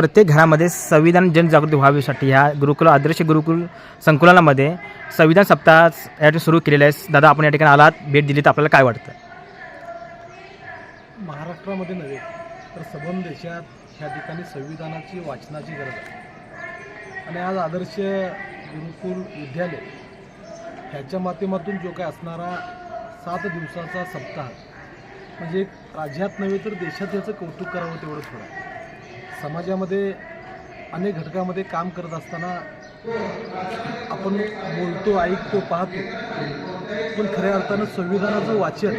प्रत्येक घरामध्ये संविधान जनजागृती व्हावीसाठी ह्या गुरुकुल आदर्श गुरुकुल संकुलनामध्ये संविधान सप्ताह या ठिकाणी सुरू केलेलं आहे. दादा आपण या ठिकाणी आलात भेट दिली तर आपल्याला काय वाटतं? महाराष्ट्रामध्ये नव्हे तर सबंध देशात ह्या ठिकाणी संविधानाची वाचनाची गरज आहे. आणि आज आदर्श गुरुकुल विद्यालय ह्याच्या माध्यमातून जो काय असणारा सात दिवसाचा सप्ताह म्हणजे राज्यात नव्हे तर देशात याचं कौतुक करावं तेवढं थोडं समाजामध्ये अनेक घटकामध्ये काम करत असताना आपण बोलतो ऐकतो पाहतो. पण खऱ्या अर्थानं संविधानाचं वाचन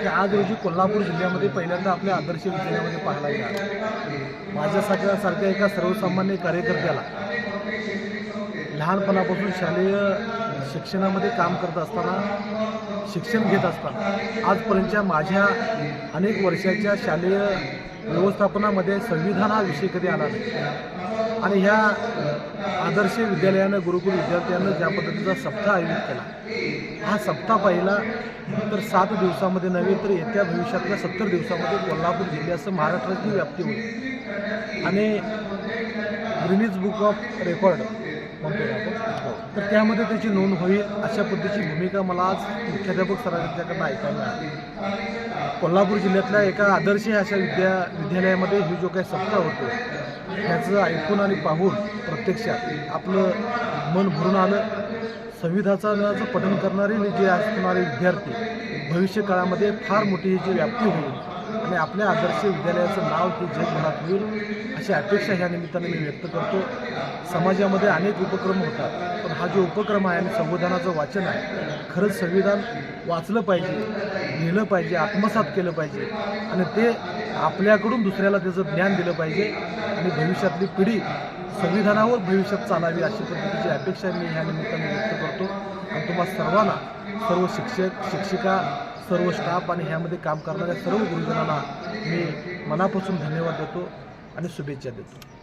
हे आज रोजी कोल्हापूर जिल्ह्यामध्ये पहिल्यांदा आपल्या आदर्श विद्यालयामध्ये पाहायला मिळालं. माझ्यासारख्या सारख्या एका सर्वसामान्य कार्यकर्त्याला लहानपणापासून शालेय शिक्षणामध्ये काम करत असताना शिक्षण घेत असताना आजपर्यंतच्या माझ्या अनेक वर्षाच्या शालेय व्यवस्थापनामध्ये संविधान हा विषय कधी आला नाही. आणि ह्या आदर्श विद्यालयानं गुरुकुल विद्यार्थ्यांना ज्या पद्धतीचा सप्ताह आयोजित केला हा सप्ताह पाहिला तर सात दिवसामध्ये नव्हे तर येत्या भविष्यातल्या सत्तर दिवसामध्ये कोल्हापूर जिल्ह्याचं महाराष्ट्राची व्याप्ती होईल. आणि ग्रिनीज बुक ऑफ रेकॉर्ड म्हणतो आपण तर त्यामध्ये त्याची नोंद होईल अशा पद्धतीची भूमिका मला आज मुख्याध्यापक सरांच्याकडनं ऐकायला कोल्हापूर जिल्ह्यातल्या एका आदर्श अशा विद्या विद्यालयामध्ये ही जो काही सप्ताह होतो ह्याचं ऐकून आणि पाहून प्रत्यक्षात आपलं मन भरून आलं. संविधानाचं पठण करणारे जे असणारे विद्यार्थी भविष्य काळामध्ये फार मोठी ही जी व्याप्ती होईल. आणि आपल्या आदर्श विद्यालयाचं नाव हे जगभरात होईल अशी अपेक्षा ह्या निमित्ताने मी व्यक्त करतो. समाजामध्ये अनेक उपक्रम होतात पण हा जो उपक्रम आहे आणि संविधानाचं वाचन आहे खरंच संविधान वाचलं पाहिजे लिहिलं पाहिजे आत्मसात केलं पाहिजे आणि ते आपल्याकडून दुसऱ्याला त्याचं ज्ञान दिलं पाहिजे आणि भविष्यातली पिढी संविधानावर भविष्यात चालावी अशी पद्धतीची अपेक्षा मी ह्या निमित्ताने व्यक्त करतो. आणि तुम्हाला सर्वांना सर्व शिक्षक शिक्षिका सर्व स्टाफ आणि ह्यामध्ये काम करणाऱ्या सर्व गुरुजनांना मी मनापासून धन्यवाद देतो आणि शुभेच्छा देतो.